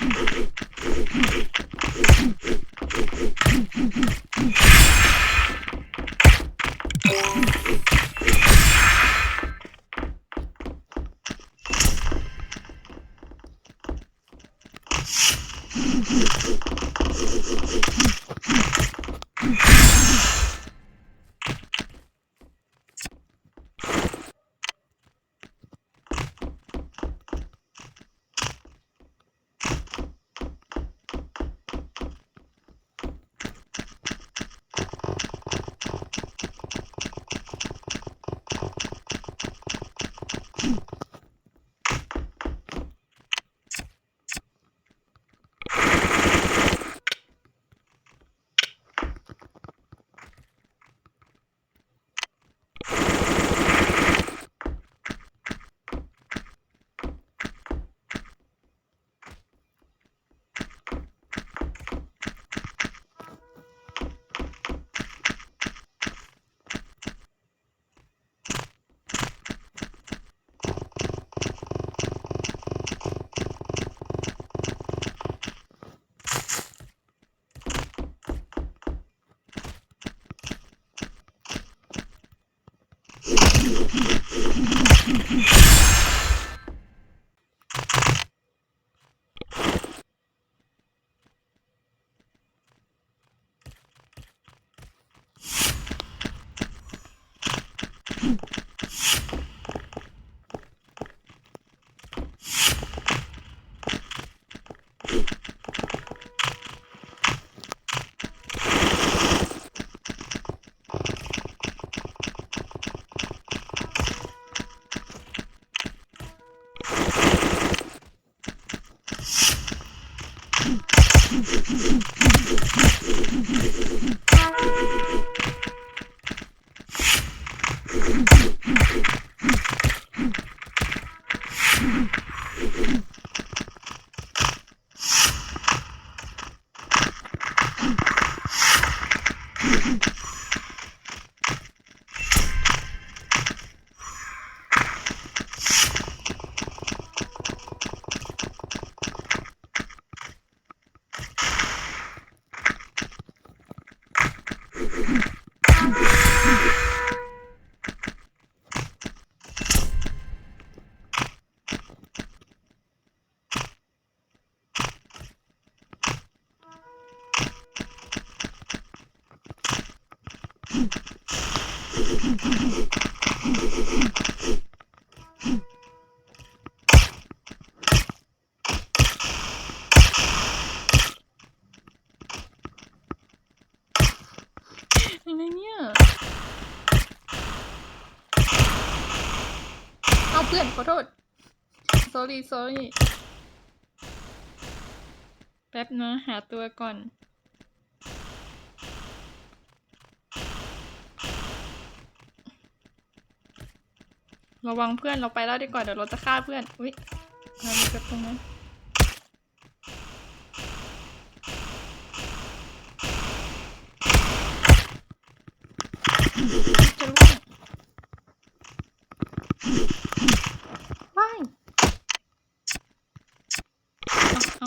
Thank you. อะไรเนี่ย เอาเพื่อนขอโทษ sorry sorry แป๊บนะหาตัวก่อน ระวังเพื่อนเราไปแล้วดีกว่าเดี๋ยวเราจะฆ่าเพื่อน อุ้ยอะไรมีกระตรงนั้นจะล่วงว้ายเอาเอา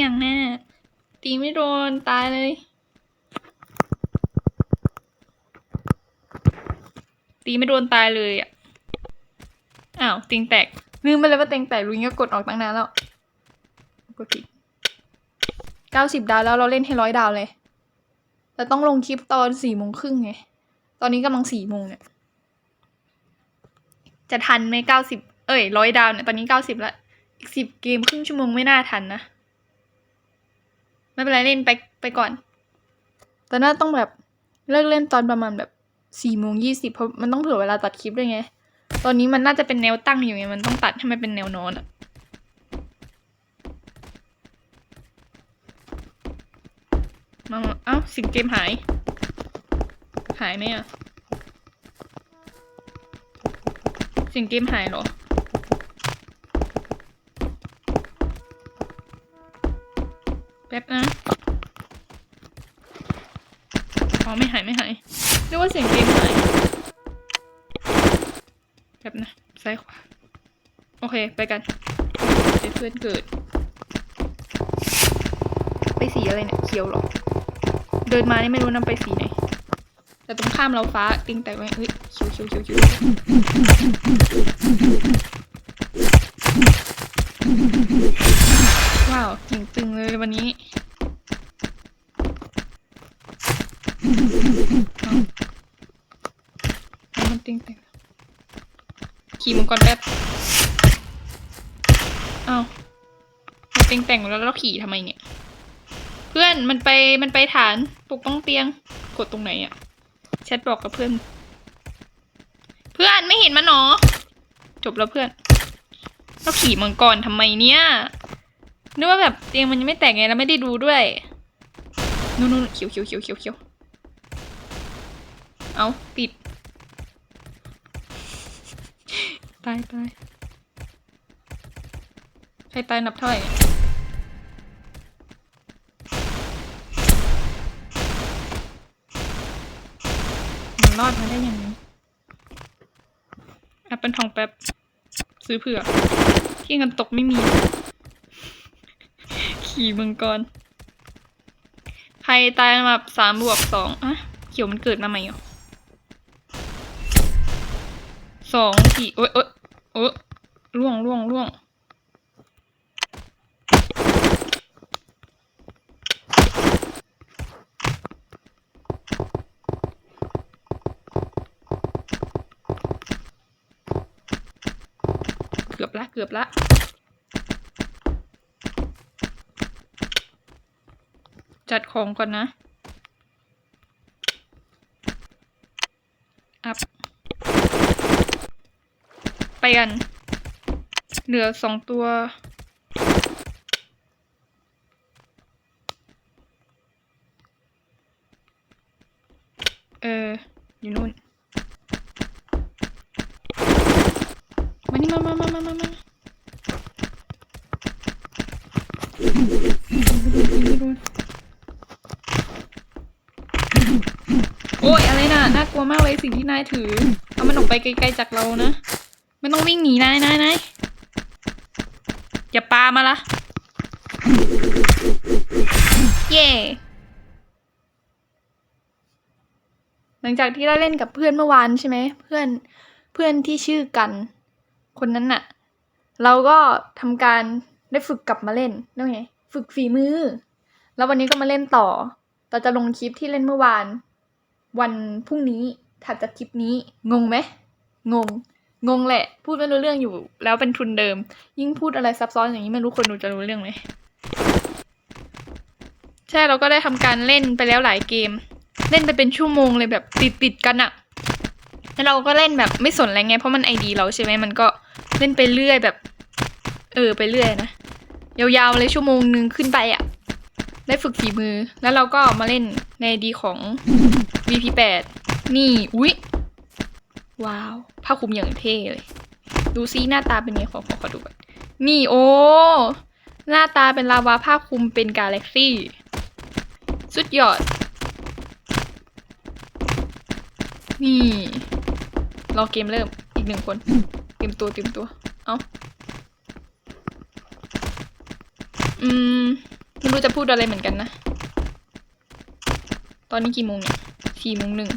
อีหยังแน่ตีไม่โดน ตายเลย ตีไม่โดนตายเลยอะ อ้าวติงแตก ลืมไปเลยว่าติงแตกลุงก็กดออกตั้งนานแล้ว กดผิดเก้าสิบดาวแล้วเราเล่นให้ร้อยดาวเลย แต่ต้องลงคลิปตอนสี่โมงครึ่งไง ตอนนี้กำลังสี่โมงเนี่ย จะทันไหมเก้าสิบ เอ้ยร้อยดาวเนี่ย ตอนนี้เก้าสิบละ อีกสิบเกมครึ่งชั่วโมงไม่น่าทันนะ ไม่เป็นไรเล่นไปไปก่อน แต่น่าต้องแบบเลิกเล่นตอนประมาณแบบสี่โมงยี่สิบเพราะมันต้องเผื่อเวลาตัดคลิปด้วยไง ตอนนี้มันน่าจะเป็นแนวตั้งอยู่ไงมันต้องตัดให้มันเป็นแนวนอนอะมาเอ้าสิงเกมหาย หายไหมอะสิงเกมหายเหรอ แป๊บนะอ๋อไม่หายไม่หายเรียกว่าเสียงเกมหายแป๊บนะซ้ายขวาโอเคไปกันเดี๋ยวเพื่อนเกิด ไปสีอะไรเนี่ยเขียวเหรอ เดินมานี่ไม่รู้นำไปสีไหนแต่ตรงข้ามเราฟ้าติงแต่ไว้เฮ้ยเขียวเขียวเขียวเขียวาวจริงตึงเลยวันนี้มันติงแต่ขี่มังกรแป๊บอ้าวเราเต็งแต่งแล้วเราขี่ทำไมเนี่ย เพื่อนมันไปมันไปฐานปกป้องเตียง กดตรงไหนอะแชทบอกกับเพื่อน เพื่อนไม่เห็นมันหรอจบแล้วเพื่อนเราขี่มังกรทำไมเนี่ย นึกว่าแบบเตียงมันยังไม่แตกไงแล้วไม่ได้ดูด้วยนู่นนู่นเขียวเขียวเขียวเขียวเขียวเอาติดตายตายใครตายนับเท่าไหร่เนี่ยมันรอดมาได้ยังไงแอปเป็นทองแป๊บ ซื้อเผื่อที่เงินตกไม่มี ขี่มังกรใครตายมาสามบวกสองอะเขียวมันเกิดมาใหม่เหรอสองสี่โอ๊ยโอ๊ยโอ๊ยล่วงล่วงล่วงเกือบละเกือบละ จัดของก่อนนะ อัพ ไปกัน เหลือสองตัวเออ อยู่นู่น มานี่มามามามามามาโอ้ยอะไรน่ะ น่ากลัวมากเลยสิ่งที่นายถือ เอามันออกไปไกลๆจากเรานะไม่ต้องวิ่งหนีนายนายนายอย่าปามาละเย่หลังจากที่ได้เล่นกับเพื่อนเมื่อวานใช่ไหมเพื่อนเพื่อนที่ชื่อกัน คนนั้นน่ะ เราก็ทำการได้ฝึกกลับมาเล่นนั่นไงฝึกฝีมือ แล้ววันนี้ก็มาเล่นต่อเราจะลงคลิปที่เล่นเมื่อวาน วันพรุ่งนี้ถัดจากคลิปนี้งงไหมงง งงแหละ พูดไม่รู้เรื่องอยู่ แล้วเป็นทุนเดิม ยิ่งพูดอะไรซับซ้อนอย่างนี้ไม่รู้คนดูจะรู้เรื่องไหมใช่เราก็ได้ทำการเล่นไปแล้วหลายเกม เล่นไปเป็นชั่วโมงเลยแบบติดติดกันอะแล้วเราก็เล่นแบบไม่สนอะไรไงเพราะมันไอดีเราใช่ไหมมันก็เล่นไปเรื่อยแบบ เออไปเรื่อยนะยาวๆเลยชั่วโมงหนึ่งขึ้นไปอะได้ฝึกฝีมือ แล้วเราก็มาเล่นในดีของ VP8 นี่อุ๊ยว้าวผ้าคลุมอย่างเท่เลย ดูซิหน้าตาเป็นไงขอขอขอดูก่อนนี่โอ้หน้าตาเป็นลาวาผ้าคลุมเป็นกาแล็กซี่ สุดยอด นี่ รอเกมเริ่มอีกหนึ่งคนเตรียมตัวเตรียมตัว เอาอืมไม่รู้จะพูดอะไรเหมือนกันนะ ตอนนี้กี่โมงเนี่ย สี่โมงหนึ่ง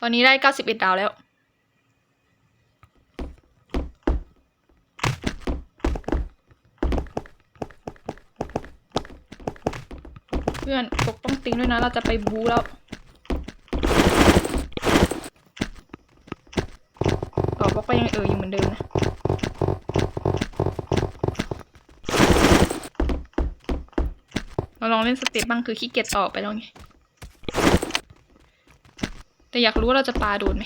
ตอนนี้ได้เก้าสิบเอ็ดดาวแล้วเพื่อนปกป้องติงด้วยนะ เราจะไปบูแล้ว ต่อบล็อกไปยังเอออยู่เหมือนเดิมนะ เราลองเล่นสเต็ปบ้างคือขี้เกียจต่อไปแล้วไง แต่อยากรู้ว่าเราจะปลาโดนไหม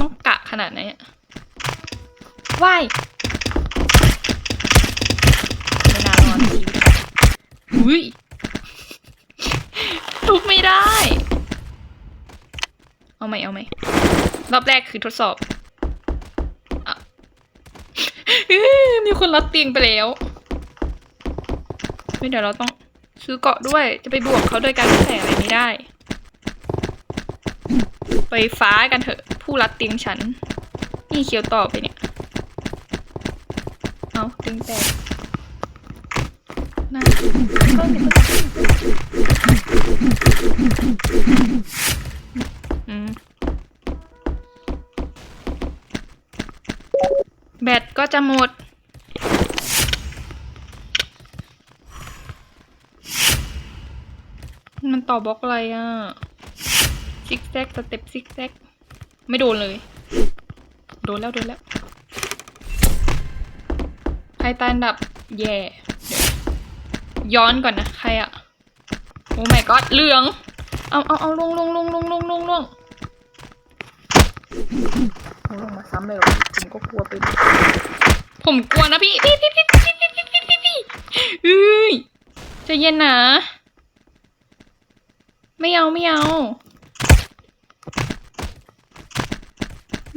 ต้องกะขนาดไหนอะว่ายไม่น่ารอดชีวิตอุ้ยทุบไม่ได้ เอาไหมเอาไหมรอบแรกคือทดสอบอือมีคนรับเตียงไปแล้วไม่เดี๋ยวเราต้องซื้อเกาะด้วย จะไปบวกเขาโดยการใส่อะไรไม่ได้ ไปฟ้ากันเถอะ ผู้รัดเตียงฉัน นี่เคียวต่อไปเนี่ย เอาตึงแตกน่าเพิ่มดิเพิ่มดิอืมแบตก็จะหมดมันต่อบล็อกอะไรอะ ซิกแซกสเต็ปซิกแซกไม่โดนเลย โดนแล้วโดนแล้ว ใครตายอันดับ แย่ ย้อนก่อนนะ ใครอะโอ้ไม่ก็เหลือง เอาเอาเอาลงลงลงลงลงลงลงลงลงมาซ้ำเลยผมก็กลัวไป ผมกลัวนะพี่พี่พี่พี่พี่พี่พี่พี่พี่พี่เอ้ยใจเย็นนะ ไม่เอาไม่เอา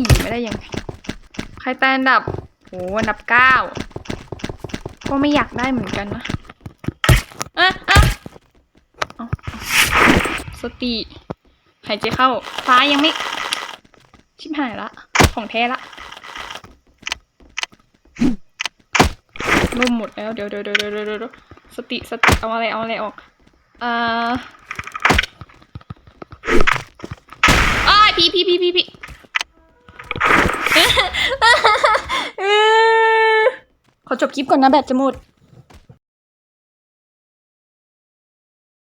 ี่ไม่ได้ยังใครแตนดับโหอันดับเก้าก็ไม่อยากได้เหมือนกันนะเอ๊ะเอ๊ะเอาสติหายใจเข้า ฟ้ายังไม่ ชิบหายละ ของแท้ละร่มหมดแล้ว เดี๋ยวเดี๋ยวเดี๋ยวเดี๋ยวเดี๋สติสติเอาอะไรเอาอะไรออกเอ่ออ้ายพี่พี่พี่พี่พี่ ขอจบคลิปก่อนนะแบตจะหมด